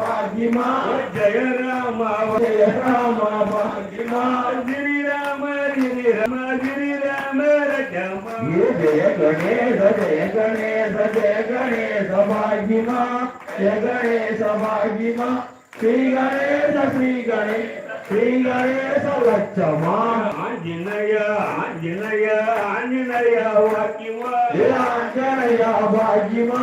భాగ్యమా జయ రామ జయ రామ భాగ్యమా గిరి రామ గిరి రామ గిరి రామ జయ గణేశ జయ గణేశ జయ గణేశ భాగ్యమా జయ గణేశ భాగ్యమా శ్రీ గణేశ శ్రీ గణేశ శ్రీ గణేశ లక్ష్మా ఆంజనేయ ఆంజనేయ ఆంజనేయ వాక్యమా ఆంజనేయ భాగ్యమా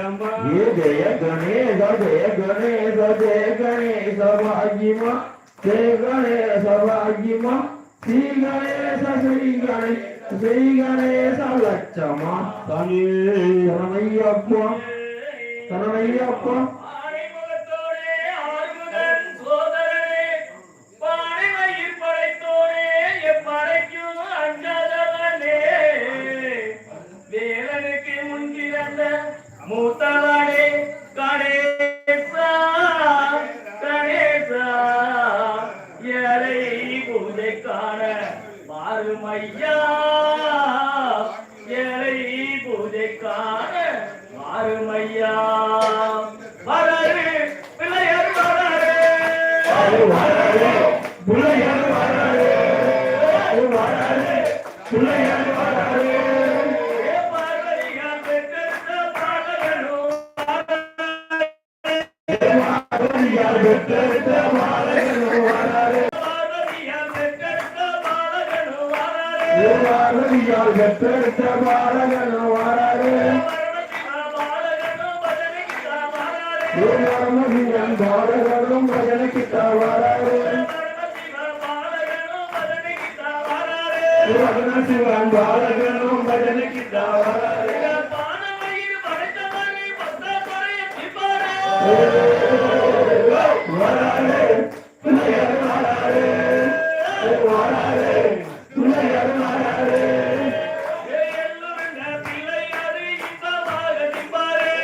ये जय गणेश जय गणेश जय गणेश भाग्यमा जय गणेश भाग्यमा श्री गणेश श्री गणेश श्री गणेश लक्षमा तनय्यप्पा तनय्यप्पा புலையர் வளரு பரமசிவன் பாலகனும்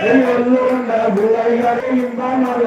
எல்லோருண்ட பிள்ளைகளை இன்பமாக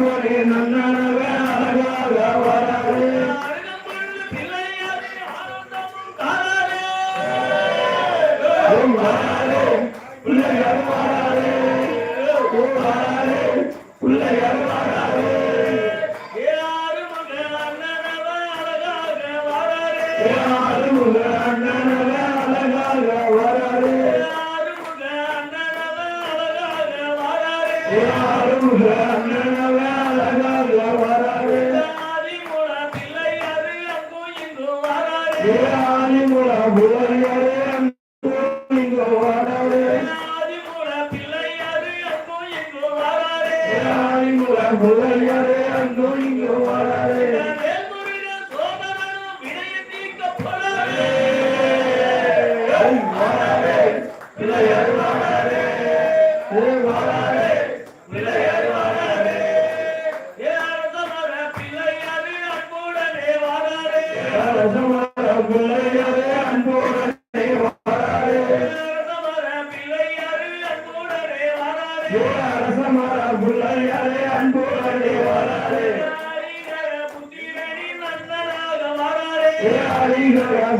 கொடி நன்னனவே அழகாக Yeah. அன்புள்ள அன்போ இங்கே வாழ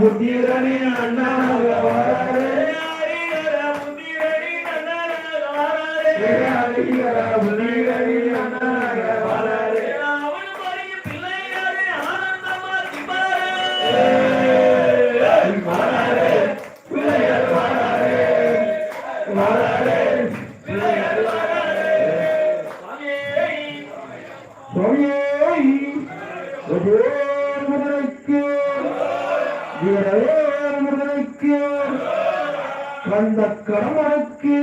புத்திரனே அண்ணாமலை வீரர்களுக்கு கந்த கடமனுக்கு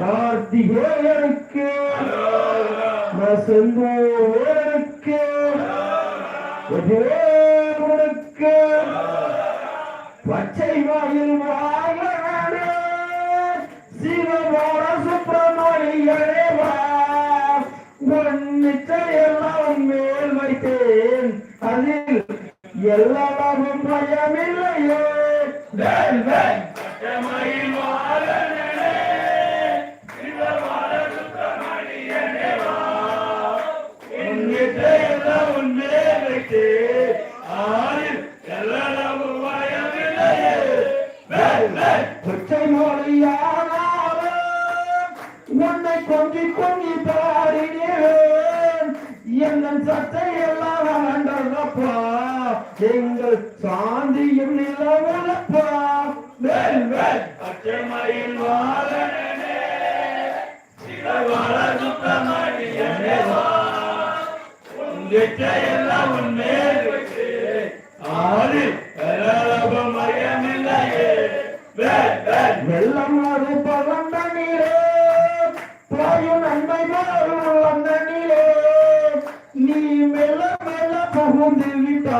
கார்த்திகேயனுக்கு செந்தோருக்கு பச்சை வாயில் மகா எல்லாமும் பயமில்லையே உன்னை கொஞ்சி கொஞ்சி பாடினேன். என் சத்தை எல்லாம் வேண்டப்பா எங்கள் சாந்தியும் நிலவரப்பாம் அச்சமயில் வாழனே. சில வளர்ந்த மடியனேவா எல்லாம் உன்னே ஆறு மயமில்லையே. வெள்ளம் அது நீரே. பாயும் நன்மை புகுந்து விட்டா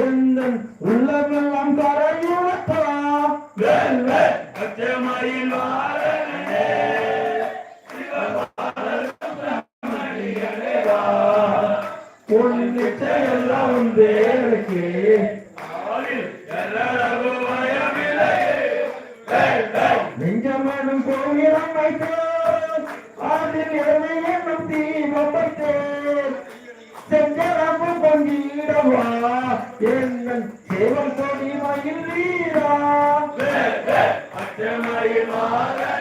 எந்த உள்ளமெல்லாம் கரையுவட்டா வேல்வே அச்சமரில் நெஞ்சமனும் கோயிலம் வைத்தோம் அதில் எதையும் தீபம் வைத்தேன் மாதா